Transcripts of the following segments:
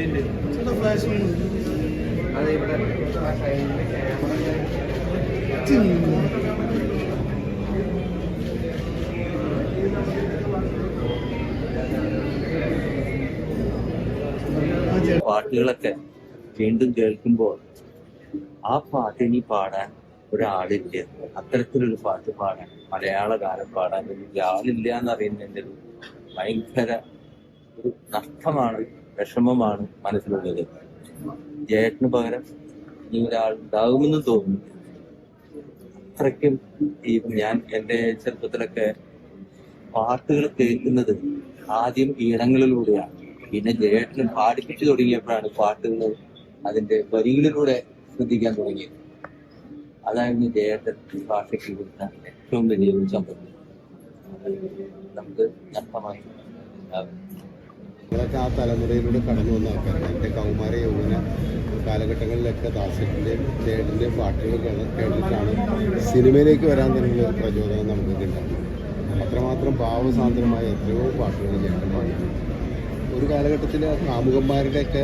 ഇവിടെ പാട്ടുകളൊക്കെ വീണ്ടും കേൾക്കുമ്പോൾ ആ പാട്ടിനി പാടാൻ ഒരാളില്ല. അത്തരത്തിലൊരു പാട്ട് പാടാൻ മലയാള ഗാനം പാടാൻ ഒരു ആളില്ല എന്നറിയുന്നതിന്റെ ഒരു ഭയങ്കര ഒരു നഷ്ടമാണ് വിഷമമാണ് മനസ്സിലുള്ളത്. ജയേട്ടന് പകരം ഈ ഒരാൾ ഉണ്ടാകുമെന്ന് തോന്നുന്നു. അത്രയ്ക്കും ഈ ഞാൻ എന്റെ ചെറുപ്പത്തിലൊക്കെ പാട്ടുകൾ കേൾക്കുന്നത് ആദ്യം ഈണങ്ങളിലൂടെയാണ്. പിന്നെ ജയേട്ടന് പാടിപ്പിച്ചു തുടങ്ങിയപ്പോഴാണ് പാട്ടുകൾ അതിന്റെ വരികളിലൂടെ ശ്രദ്ധിക്കാൻ തുടങ്ങിയത്. അതായിരുന്നു ജയേട്ടൻ ഭാഷയ്ക്ക് കൊടുത്ത ഏറ്റവും വലിയ ഒരു സമ്പത്ത് നമുക്ക് നഷ്ടമായി. ഉണ്ടാകും. നമ്മളൊക്കെ ആ തലമുറയിലൂടെ കടന്നു വന്ന ആൾക്കാരാണ്. എന്റെ കൗമാര യൗവന കാലഘട്ടങ്ങളിലൊക്കെ ദാസേട്ടന്റെയും ചേട്ടന്റെയും പാട്ടുകൾ കേട്ടിട്ടാണ് സിനിമയിലേക്ക് വരാൻ തന്നെയുള്ള ഒരു പ്രചോദനം നമുക്കൊക്കെ ഉണ്ടാകും അത്രമാത്രം ഭാവസാന്ദ്രമായ എത്രയോ പാട്ടുകൾ ചേട്ടൻ ഒരു കാലഘട്ടത്തിൽ കാമുകന്മാരുടെയൊക്കെ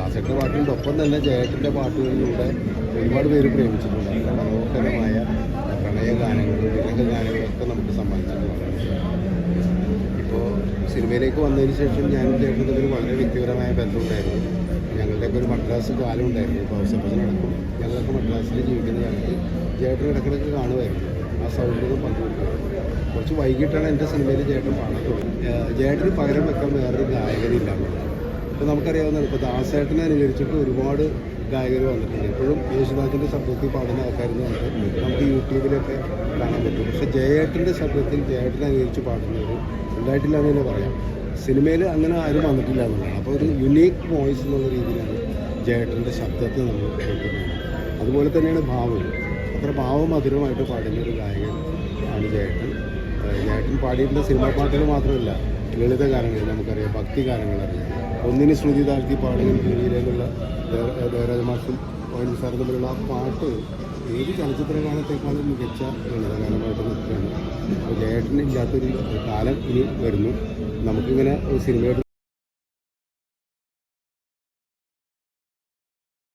ദാസേട്ടന്റെ പാട്ടുകളുടെ ഒപ്പം തന്നെ ജയേട്ടന്റെ പാട്ടുകളിലൂടെ ഒരുപാട് പേര് പ്രേമിച്ചിട്ടുണ്ട്. മനോഹരമായ പ്രണയ ഗാനങ്ങളും പ്രണയഗാനങ്ങളും വിരഹഗാനങ്ങളൊക്കെ നമുക്ക് സമ്മാനിച്ചിട്ടുണ്ട് സിനിമയിലേക്ക് വന്നതിന് ശേഷം ഞാൻ ചേട്ടനും തമ്മിൽ വളരെ വ്യക്തിപരമായ ബന്ധമുണ്ടായിരുന്നു. ഞങ്ങളുടെയൊക്കെ ഒരു മദ്രാസ് കാലം ഉണ്ടായിരുന്നു ഇപ്പോൾ അവസരത്തിനടക്കം ഞങ്ങളൊക്കെ മദ്രാസിൽ ജീവിക്കുന്ന കാലത്ത് ചേട്ടൻ ഇടക്കിടക്ക് കാണുമായിരുന്നു. ആ സൗഹൃദം പങ്കുവെക്കും കുറച്ച് വൈകിട്ടാണ് എന്റെ സിനിമയിൽ ചേട്ടൻ പാടാൻ തുടങ്ങി ചേട്ടന് പകരം വെക്കാൻ വേറൊരു ഗായകനില്ല. ഇപ്പോൾ നമുക്കറിയാവുന്നതാണ്. ഇപ്പോൾ ദാസേട്ടനെ അനുകരിച്ചിട്ട് ഒരുപാട് ഗായകർ വന്നിട്ടുണ്ട്. ഇപ്പോഴും യേശുദാസിന്റെ ശബ്ദത്തിൽ പാടുന്ന ആൾക്കാരെന്ന് പറഞ്ഞിട്ട് നമുക്ക് യൂട്യൂബിലൊക്കെ കാണാൻ പറ്റും. പക്ഷേ ജയേട്ടന്റെ ശബ്ദത്തിൽ ജയേട്ടനെ അനുകരിച്ച് പാടുന്നവർ ഉണ്ടായിട്ടില്ല എന്ന് തന്നെ പറയാം. സിനിമയിൽ അങ്ങനെ ആരും വന്നിട്ടില്ല എന്നുള്ളതാണ്. അപ്പോൾ ഒരു യുണീക്ക് വോയിസ് എന്നുള്ള രീതിയിലാണ് ജയേട്ടന്റെ ശബ്ദത്തെ നമ്മൾ കേൾക്കുന്നത്. അതുപോലെ തന്നെയാണ് ഭാവം അത്ര ഭാവമധുരമായിട്ട് പാടുന്ന ഒരു ഗായകൻ ആണ് ജയേട്ടൻ ജയേട്ടൻ പാടിയിട്ടുള്ള സിനിമാ പാട്ടുകൾ മാത്രമല്ല ലളിത ഗാനങ്ങൾ നമുക്കറിയാം ഭക്തി ഗാനങ്ങൾ അറിയാം. ഒന്നിന് ശ്രുതി താഴ്ത്തി പാടുകയും പിന്നീടുള്ള ദേവരാജ മാഷും ഓയൻ സാർ തമ്മിലുള്ള ആ പാട്ട് ഏത് ചലച്ചിത്ര ഗാനത്തെക്കാളും മികച്ച ലളിതഗാനമായിട്ട് നിൽക്കുകയാണ്. അപ്പോൾ ജയേട്ടന് കാലം ഇനി വരുന്നു. നമുക്കിങ്ങനെ സിനിമയോട്